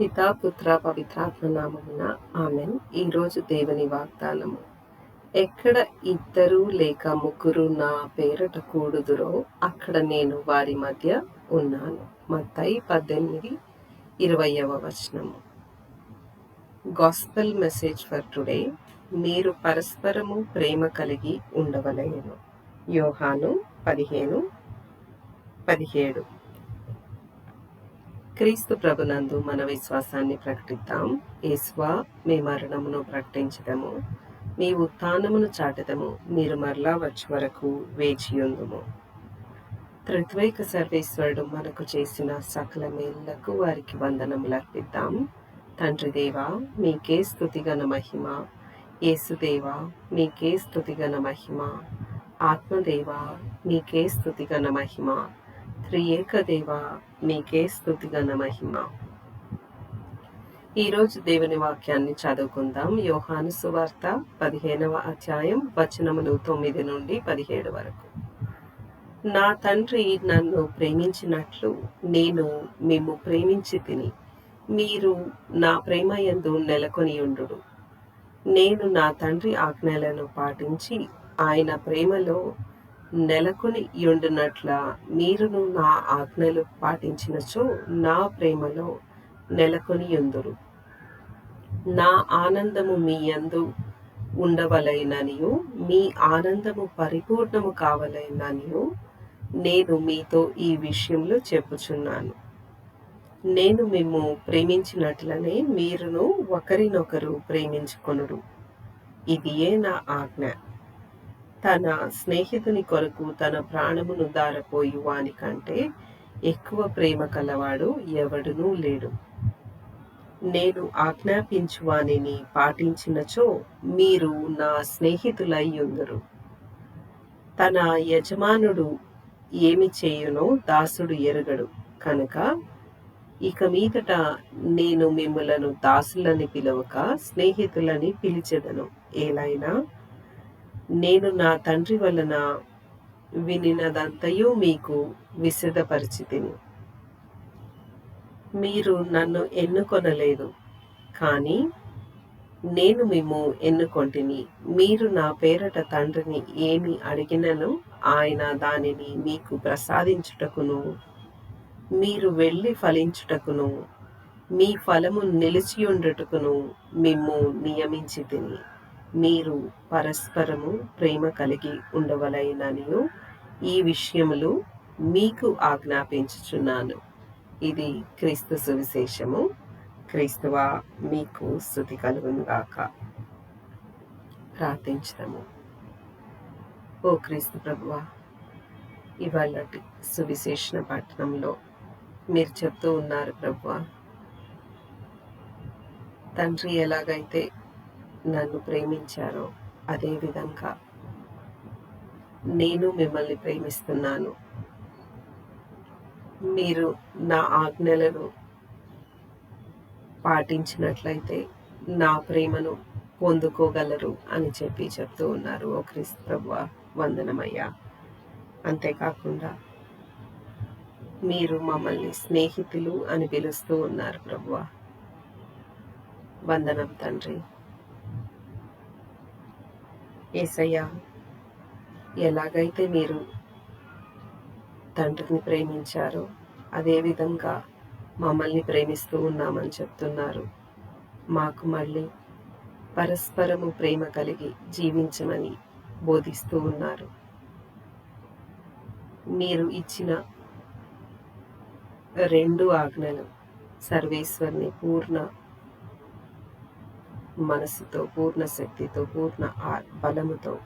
పితా పుత్ర పవిత్రాత్మ నామమున ఆమెన్ ఈరోజు దేవుని వాగ్దానము. ఎక్కడ ఇద్దరు లేక ముగ్గురు నా పేరట కూడుదురో అక్కడ నేను వారి మధ్య ఉన్నాను. మత్తై పద్దెనిమిది ఇరవయవ వచనము. గాస్పల్ మెసేజ్ ఫర్ టుడే మీరు పరస్పరము ప్రేమ కలిగి ఉండవలయను యోహాను పదిహేను పదిహేడు. క్రీస్తు ప్రభునందు మన విశ్వాసాన్ని ప్రకటిద్దాం. ఏస్వా మీ మరణమును ప్రకటించదము. మీ ఉత్థానమును చాటదము. మీరు మరలా వచ్చే వరకు వేచియుందుము త్రిత్వైక సర్వేశ్వరుడు మనకు చేసిన సకల మేళ్ళకు వారికి వందనములు అర్పిద్దాం. తండ్రి దేవా మీకే స్థుతిగన మహిమ. యేసుదేవా మీకే స్థుతిగన మహిమ. ఆత్మదేవా మీకే స్థుతిగన మహిమ. త్రియేక దేవ మీకే స్థుతిగన మహిమ. ఈరోజు దేవుని వాక్యాన్ని చదువుకుందాం. యోహాను సువార్త పదిహేనవ అధ్యాయం వచనములు తొమ్మిది నుండి పదిహేడు వరకు. నా తండ్రి నన్ను ప్రేమించినట్లు నేను మేము ప్రేమించి తిని మీరు నా ప్రేమ యందు నెలకొని ఉండు నేను నా తండ్రి ఆజ్ఞలను పాటించి ఆయన ప్రేమలో నెలకొని ఉండునట్ల మీరును నా ఆజ్ఞలు పాటించినచో నా ప్రేమలో నెలకొని ఉందురు నా ఆనందము మీ యందు ఉండవలైననియు మీ ఆనందము పరిపూర్ణము కావలైననియు నేను మీతో ఈ విషయంలో చెప్పుచున్నాను. నేను మేము ప్రేమించినట్లనే మీరును ఒకరినొకరు ప్రేమించుకొనుడు ఇదియే నా ఆజ్ఞ. తన స్నేహితుని కొరకు తన ప్రాణమును దారపోయి వాని కంటే ఎక్కువ ప్రేమ కలవాడు ఎవడునూ లేడు. నేను ఆజ్ఞాపించు వానిని పాటించినచో మీరు నా స్నేహితులై ఉందరు తన యజమానుడు ఏమి చేయునో దాసుడు ఎరగడు. కనుక ఇక మీదట నేను మిమ్మలను దాసులని పిలవక స్నేహితులని పిలిచెదను. ఏలైనా నేను నా తండ్రి వలన వినినదంతయు మీకు విశదపరిచితిని మీరు నన్ను ఎన్నుకొనలేదు కానీ నేను మేము ఎన్నుకొంటిని. మీరు నా పేరట తండ్రిని ఏమి అడిగినను ఆయన దానిని మీకు ప్రసాదించుటకును మీరు వెళ్ళి ఫలించుటకును మీ ఫలము నిలిచియుండుటకును మిమ్ము నియమించి తిని మీరు పరస్పరము ప్రేమ కలిగి ఉండవలైననియు ఈ విషయములు మీకు ఆజ్ఞాపించుచున్నాను. ఇది క్రీస్తు సువిశేషము. క్రీస్తువ మీకు స్థుతి కలుగునుగాక ప్రార్థించడము ఓ క్రీస్తు ప్రభువ ఇవాళటి సువిశేషణ పట్టణంలో మీరు చెప్తూ ఉన్నారు ప్రభువ. తండ్రి ఎలాగైతే నన్ను ప్రేమించారో అదేవిధంగా నేను మిమ్మల్ని ప్రేమిస్తున్నాను. మీరు నా ఆజ్ఞలను పాటించినట్లయితే నా ప్రేమను పొందుకోగలరు అని చెప్పి చెప్తూ ఉన్నారు. ఓ క్రీస్తు ప్రభు వందనమయ్యా. అంతేకాకుండా మీరు మమ్మల్ని స్నేహితులు అని పిలుస్తూ ఉన్నారు ప్రభువ వందనం తండ్రి. ఏసయ్యా ఎలాగైతే మీరు తండ్రిని ప్రేమించారో అదేవిధంగా మమ్మల్ని ప్రేమిస్తూ ఉన్నామని చెప్తున్నారు. మాకు మళ్ళీ పరస్పరము ప్రేమ కలిగి జీవించమని బోధిస్తూ ఉన్నారు. మీరు ఇచ్చిన రెండు ఆజ్ఞలు సర్వేశ్వరిని పూర్ణ మనసుతో పూర్ణ శక్తితో పూర్ణ బలముతో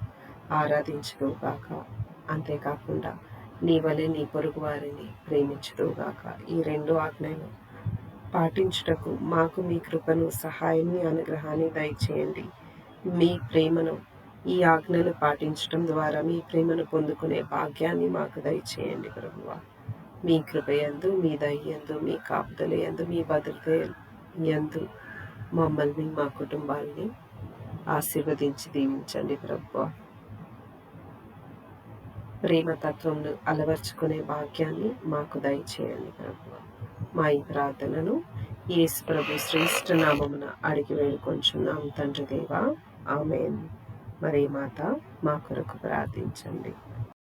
ఆరాధించుగాక అంతేకాకుండా నీ వలె నీ పొరుగు వారిని ప్రేమించుగాక ఈ రెండు ఆజ్ఞలు పాటించుటకు మాకు మీ కృపను సహాయాన్ని అనుగ్రహాన్ని దయచేయండి. మీ ప్రేమను ఈ ఆజ్ఞలు పాటించడం ద్వారా మీ ప్రేమను పొందుకునే భాగ్యాన్ని మాకు దయచేయండి ప్రభువ. మీ కృపయందు మీ దయ్యందు మీ కాపుదల ఎందు మీ భద్రత ఎందు మమ్మల్ని మా కుటుంబాన్ని ఆశీర్వదించి దీవించండి ప్రభు. ప్రేమతత్వంను అలవర్చుకునే భాగ్యాన్ని మాకు దయచేయండి ప్రభు. మా ఈ ప్రార్థనను యేసు ప్రభు శ్రేష్ఠ నామమున అడిగి వేడుకొంచున్నాం తండ్రి దేవా. ఆమెన్. మరి మాత మా కొరకు ప్రార్థించండి.